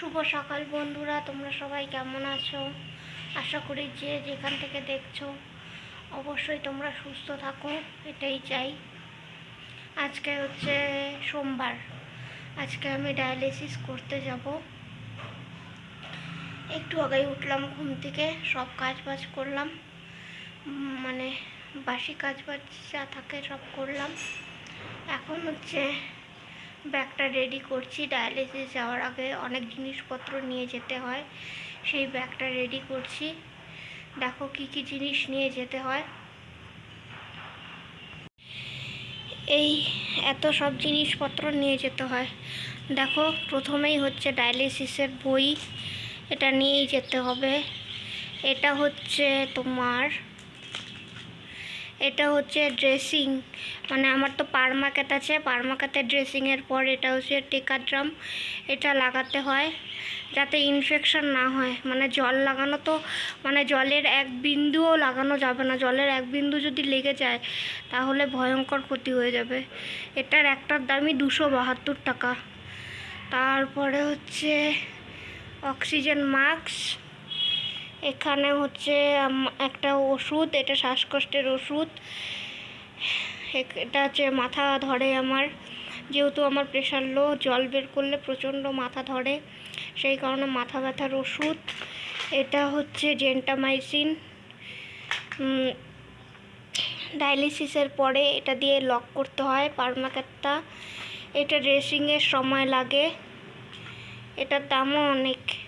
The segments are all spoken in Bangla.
শুভ সকাল বন্ধুরা, তোমরা সবাই কেমন আছো? আশা করি যে যেখান থেকে দেখছ, অবশ্যই তোমরা সুস্থ থাকো, এটাই চাই। আজকে হচ্ছে সোমবার, আজকে আমি ডায়ালিসিস করতে যাব। একটু আগেই উঠলাম ঘুম থেকে, সব কাজ বাজ করলাম মানে বাসি কাজ বাজ যা থাকে সব করলাম। এখন হচ্ছে ব্যাগটা রেডি করছি। ডায়ালিসিস যাওয়ার আগে অনেক জিনিসপত্র নিয়ে যেতে হয়। সেই ব্যাগটা রেডি করছি। দেখো কি কি জিনিস নিয়ে যেতে হয়। এই এত সব জিনিসপত্র নিয়ে যেতে হয়। দেখো, প্রথমেই হচ্ছে ডায়ালিসিসের বই। এটা নিয়েই যেতে হবে। এটা হচ্ছে তোমার এটা হচ্ছে ড্রেসিং। মানে আমার তো পারমাকেট আছে পারমাকেটের ড্রেসিংয়ের পর এটা হচ্ছে টেকাড্রাম এটা লাগাতে হয় যাতে ইনফেকশন না হয়। মানে জল লাগানো তো মানে জলের এক বিন্দুও লাগানো যাবে না। জলের এক বিন্দু যদি লেগে যায়, তাহলে ভয়ঙ্কর ক্ষতি হয়ে যাবে। এটার একটার দামই দুশো বাহাত্তর টাকা। তারপরে হচ্ছে অক্সিজেন মাস্ক এখানে হচ্ছে একটা ওষুধ, এটা শ্বাসকষ্টের ওষুধ। এটা হচ্ছে মাথা ধরে আমার। যেহেতু আমার প্রেশার লো জল বের করলে প্রচণ্ড মাথা ধরে। সেই কারণে মাথা ব্যথার ওষুধ। এটা হচ্ছে জেন্টামাইসিন ডায়ালিসিসের পরে এটা দিয়ে লক করতে হয় পারমাকাটটা এটা ড্রেসিংয়ের সময় লাগে। এটার দামও অনেক।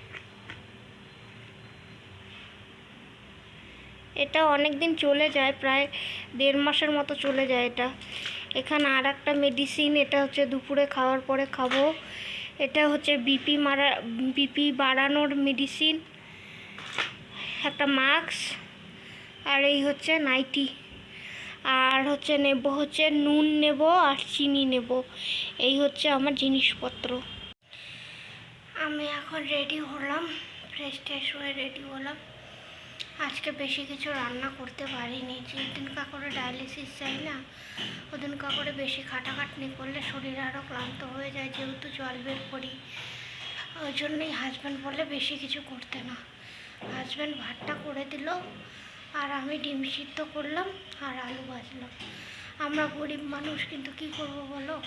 এটা অনেক দিন চলে যায়, প্রায় দেড় মাসের মতো চলে যায় এটা। এখানে আর একটা মেডিসিন এটা হচ্ছে দুপুরে খাওয়ার পরে খাব। এটা হচ্ছে বিপি মারা বিপি বাড়ানোর মেডিসিন একটা মাস্ক আর এই হচ্ছে নাইটি আর হচ্ছে নেব, হচ্ছে নুন নেব আর চিনি নেব। এই হচ্ছে আমার জিনিসপত্র। আমি এখন রেডি হলাম ফ্রেশ ট্রেশ হয়ে রেডি হলাম। আজকে বেশি কিছু রান্না করতে পারিনি। যেদিন করে ডায়ালিসিস চাই না, ওদিন করে বেশি খাটাখাটনি করলে শরীর আরও ক্লান্ত হয়ে যায়, যেহেতু জল বের করি। ওই জন্যই হাজব্যান্ড বলে বেশি কিছু করতে না। হাজব্যান্ড ভাতটা করে দিল, আর আমি ডিম সিদ্ধ করলাম আর আলু ভাজলাম। আমরা গরিব মানুষ, কিন্তু কি করব বলো?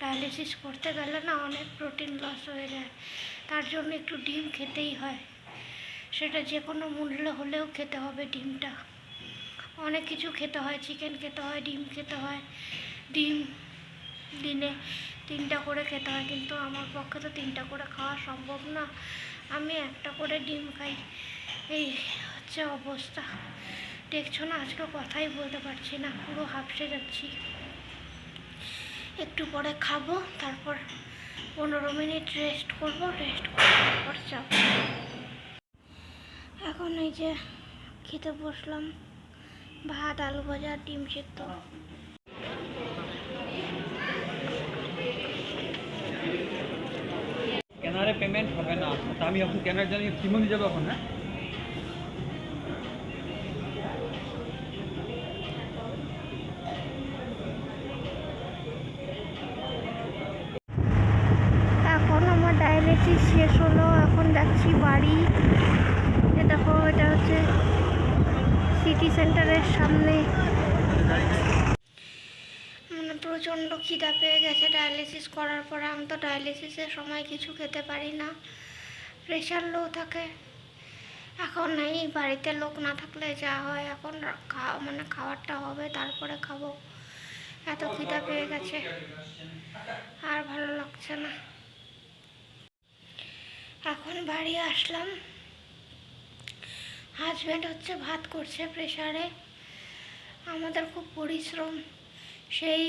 ডায়ালিসিস করতে গেলে না অনেক প্রোটিন লস হয়ে যায়। তার জন্য একটু ডিম খেতেই হয়। সেটা যে কোনো মূল্য হলেও খেতে হবে ডিমটা। অনেক কিছু খেতে হয় চিকেন খেতে হয়, ডিম খেতে হয়, ডিম দিনে তিনটা করে খেতে হয়, কিন্তু আমার পক্ষে তো তিনটা করে খাওয়া সম্ভব না। আমি একটা করে ডিম খাই। এই হচ্ছে অবস্থা। দেখছ না, আজকে কথাই বলতে পারছি না, পুরো হাফসে যাচ্ছি। একটু পরে খাব, তারপর পনেরো মিনিট রেস্ট করব রেস্ট করে তারপর যাব। এখন এই যে খেতে বসলাম। ভাত আলু ভাজা ডিম সিদ্ধ। কেনারে পেমেন্ট হবে না। তা আমি এখন কেনার জন্য কিমো নিয়ে যাব এখন হ্যাঁ? এখন আমার ডায়ালিসিস শেষ হলো এখন যাচ্ছি বাড়ি। দেখো, এটা হচ্ছে সিটি সেন্টারের সামনে। মানে প্রচণ্ড খিদা পেয়ে গেছে ডায়ালিসিস করার পর। আমি তো ডায়ালিসিসের সময় কিছু খেতে পারি না। প্রেশার লো থাকে। এখন এই বাড়িতে লোক না থাকলে যা হয়। এখন খাওয়া মানে খাবারটা হবে, তারপরে খাব। এত খিদা পেয়ে গেছে। আর ভালো লাগছে না। এখন বাড়ি আসলাম। হাজব্যান্ড হচ্ছে ভাত করছে প্রেশারে আমাদের খুব পরিশ্রম। সেই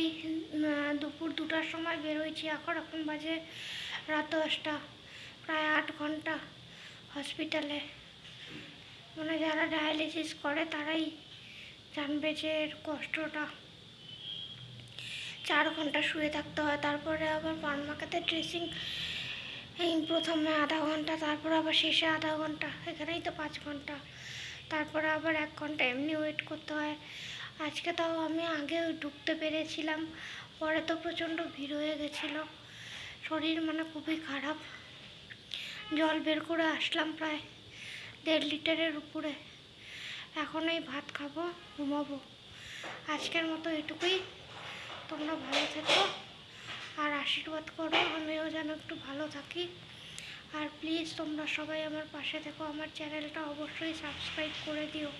দুপুর দুটার সময় বেরোইছি এখন। এখন বাজে রাত দশটা, প্রায় আট ঘণ্টা হসপিটালে মানে যারা ডায়ালিসিস করে তারাই জানবে যে কষ্টটা। চার ঘণ্টা শুয়ে থাকতে হয়। তারপরে আবার পানমাকাতে ড্রেসিং প্রথমে আধা ঘণ্টা, তারপর আবার শেষে আধা ঘণ্টা, এখানেই তো পাঁচ ঘণ্টা। তারপরে আবার এক ঘণ্টা এমনি ওয়েট করতে হয়। আজকে তাও আমি আগে ঢুকতে পেরেছিলাম, পরে তো প্রচণ্ড ভিড় হয়ে গেছিল। শরীর মানে খুবই খারাপ। জল বের করে আসলাম প্রায় দেড় লিটারের উপরে। এখন এই ভাত খাব, ঘুমাবো। আজকের মতো এটুকুই। তোমরা ভালো থেকো। আর আশীর্বাদ করো, আমিও যেন একটু ভালো থাকি। আর প্লিজ তোমরা সবাই আমার পাশে থেকো, আমার চ্যানেলটা অবশ্যই সাবস্ক্রাইব করে দিও।